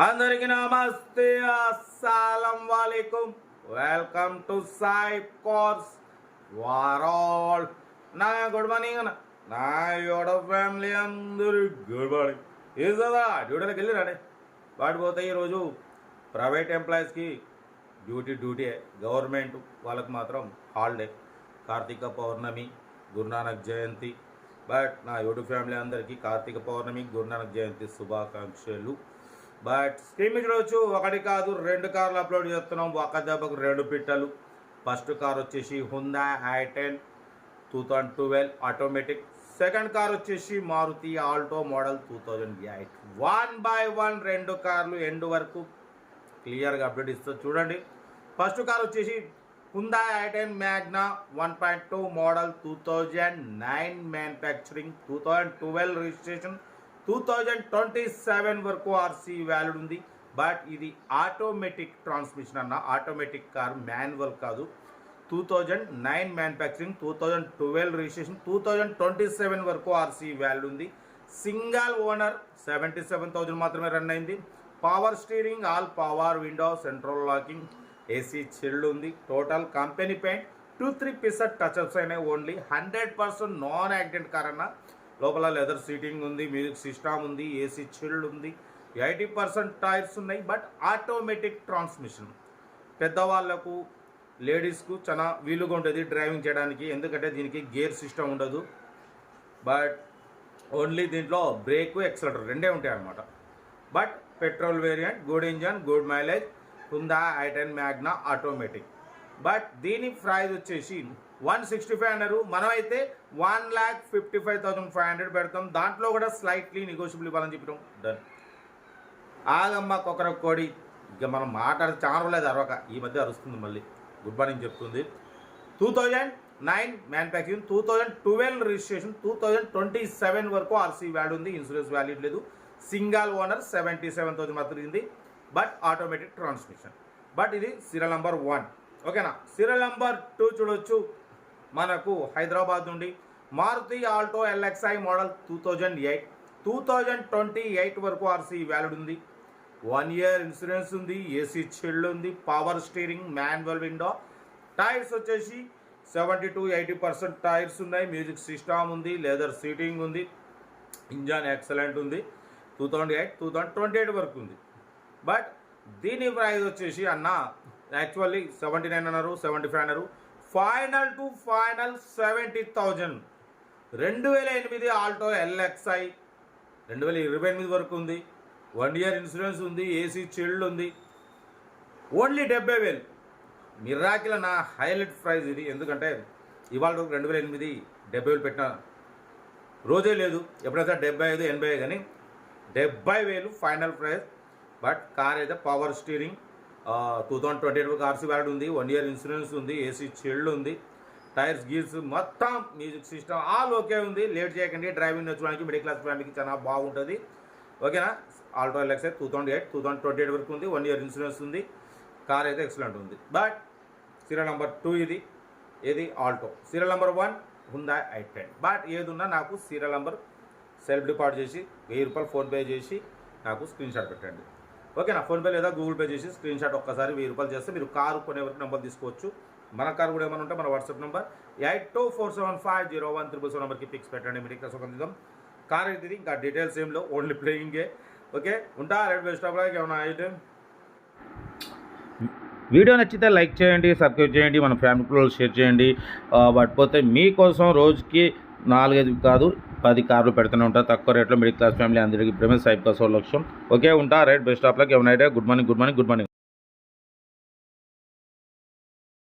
అందరికి నమస్తే. అస్సలం వాలేకుం. వెల్కమ్ టు సాయి కోర్స్ వారాల్. నా గుడ్ మార్నింగ్ అన్న. నా యోడ ఫ్యామిలీ అందరూ గుడ్ మార్నింగ్. ఏం కదా డ్యూటీలకు వెళ్ళిరాడే. వాటి పోతే ఈరోజు ప్రైవేట్ ఎంప్లాయీస్కి డ్యూటీ డ్యూటీ గవర్నమెంట్ వాళ్ళకి మాత్రం హాలిడే. కార్తీక పౌర్ణమి గురునానక్ జయంతి. బట్ నా యోడు ఫ్యామిలీ అందరికీ కార్తీక పౌర్ణమి గురునానక్ జయంతి శుభాకాంక్షలు. బట్ స్క్రీన్ మీద చూడవచ్చు ఒకటి కాదు రెండు కార్లు అప్లోడ్ చేస్తున్నాం. ఒక దెబ్బకు రెండు పిట్టలు. ఫస్ట్ కార్ వచ్చేసి Hyundai I ten two thousand twelve automatic second car వచ్చేసి Maruti Alto model two thousand eight one by one రెండు కార్లు ఎండ్ వరకు క్లియర్గా అప్డేట్ ఇస్తుంది చూడండి. ఫస్ట్ కార్ వచ్చేసి Hyundai I ten Magna one point two model two thousand nine manufacturing two thousand twelve registration two thousand twenty seven వరకు RC valid ఉంది. But ఇది ఆటోమేటిక్ ట్రాన్స్మిషన్ అన్న. ఆటోమేటిక్ కార్ మాన్యువల్ కాదు. Two thousand nine manufacturing two thousand twelve registration two thousand twenty seven వరకు RC valid ఉంది. Single owner seventy seven thousand మాత్రమే run అయింది. Power steering all power window central locking AC chilled ఉంది. Total company paint two three pieces touch ups అయినాయి only hundred percent non accident car అన్న. లోపల leather seating ఉంది music system ఉంది AC chilled ఉంది. Eighty percent tyres ఉన్నాయి but automatic transmission. పెద్దవాళ్ళకు లేడీస్కు చాలా వీలుగా ఉంటుంది డ్రైవింగ్ చేయడానికి ఎందుకంటే దీనికి గేర్ సిస్టమ్ ఉండదు. బట్ ఓన్లీ దీంట్లో బ్రేక్ ఎక్సలటర్ రెండే ఉంటాయి అన్నమాట. But petrol variant good engine good mileage Hyundai I ten Magna automatic but దీని ప్రైజ్ వచ్చేసి వన్ సిక్స్టీ ఫైవ్ అన్నారు. మనమైతే one lakh fifty five thousand five hundred పెడతాం. దాంట్లో కూడా స్లైట్లీ నెగోషియబుల్ ఇవ్వాలని చెప్పడం డన్ ఆగమ్మ కొకర కోడి. ఇక మనం మాట్లాడే చాలా అరవక. ఈ మధ్య అరుస్తుంది మళ్ళీ. గుడ్ మార్నింగ్ చెప్తుంది. Two thousand nine manufacturing two thousand twelve registration two thousand twenty seven వరకు ఆర్సీ వాల్యూ ఉంది. ఇన్సూరెన్స్ వాల్యూ లేదు. Single owner seventy seven thousand మాత్రం బట్ ఆటోమేటిక్ ట్రాన్స్మిషన్ బట్ ఇది సీరియల్ నంబర్ వన్ ఓకేనా సీరియల్ నంబర్ టూ చూడొచ్చు. మనకు హైదరాబాద్ నుండి Maruti Alto LXI model two thousand eight two thousand twenty eight వరకు ఆర్సీ వ్యాలిడ్ ఉంది. వన్ ఇయర్ ఇన్సూరెన్స్ ఉంది AC chilled ఉంది power steering manual window tyres వచ్చేసి seventy to eighty percent tyres ఉన్నాయి. Music system ఉంది లెదర్ సీటింగ్ ఉంది. Engine excellent ఉంది. Two thousand eight two thousand twenty eight వరకు ఉంది. బట్ దీని ప్రైస్ వచ్చేసి అన్న యాక్చువల్లీ సెవెంటీ నైన్ అన్నారు సెవెంటీ ఫైవ్ అన్నారు. Final to final seventy thousand రెండు వేల ఎనిమిది ఆల్టో ఎల్ఎక్స్ఐ. రెండు వేల ఇరవై ఎనిమిది వరకు ఉంది. వన్ ఇయర్ ఇన్సూరెన్స్ ఉంది ఏసీ చిల్డ్ ఉంది. ఓన్లీ డెబ్బై వేలు. మిరాకిల నా హైలైట్ ప్రైజ్ ఇది. ఎందుకంటే ఇవాళ వరకు రెండు వేల ఎనిమిది డెబ్బై వేలు పెట్టిన రోజే లేదు. ఎప్పుడైతే డెబ్బై ఐదు ఎనభై కానీ డెబ్బై వేలు ఫైనల్ ప్రైస్ బట్ కార్ అయితే power steering two thousand twenty eight RC valid ఉంది వన్ ఇయర్ ఇన్సూరెన్స్ ఉంది ఏసీ చిల్డ్ ఉంది టైర్స్ గీర్స్ మొత్తం మ్యూజిక్ సిస్టమ్ ఆల్ ఓకే ఉంది. లేట్ చేయకండి డ్రైవింగ్ నేర్చుకోవడానికి మిడిల్ క్లాస్ ఫ్యామిలీకి చాలా బాగుంటుంది. ఓకేనా Alto LX two thousand eight two thousand twenty eight వరకు ఉంది వన్ ఇయర్ ఇన్సూరెన్స్ ఉంది. కార్ అయితే ఎక్సలెంట్ ఉంది. బట్ సీరియల్ నెంబర్ టూ ఇది. ఇది Alto serial number one Hyundai I ten but ఏదున్నా నాకు సీరియల్ నెంబర్ సెల్ఫ్ డిపాజిట్ చేసి వెయ్యి రూపాయలు ఫోన్పే చేసి నాకు స్క్రీన్ షాట్ పెట్టండి. ఓకేనా? ఫోన్పే లేదా గూగుల్ పే చేసి స్క్రీన్ షాట్ ఒక్కసారి వెయ్యి రూపాయలు చేస్తే మీరు కారు కొనే వరకు నెంబర్ తీసుకోవచ్చు. మన కారు కూడా ఏమైనా ఉంటే మన WhatsApp number eight two four seven five zero one triple seven నెంబర్కి పిక్స్ పెట్టండి. మీరు ఇక్కడ సుగంధితం కార్ అయితే ఇంకా డీటెయిల్స్ ఏం లేవు. ఓన్లీ ప్లేయింగే. ఓకే? ఉంటా? రెడ్ బెస్ట్ ఆఫ్ ఏమైనా ఐటమ్ వీడియో నచ్చితే లైక్ చేయండి సబ్స్క్రైబ్ చేయండి మన ఫ్యామిలీ షేర్ చేయండి. పడిపోతే మీకోసం రోజుకి నాలుగైదు కాదు పది కార్లు పెడుతూనే ఉంటారు. తక్కువ రేట్లో మిడిల్ క్లాస్ ఫ్యామిలీ అందరికీ ప్రేమ సైబ్ కోసం లక్ష్యం. ఓకే ఉంటా రైట్ బెస్ట్ ఆఫ్ లక్. ఏమైనా good morning good morning good morning.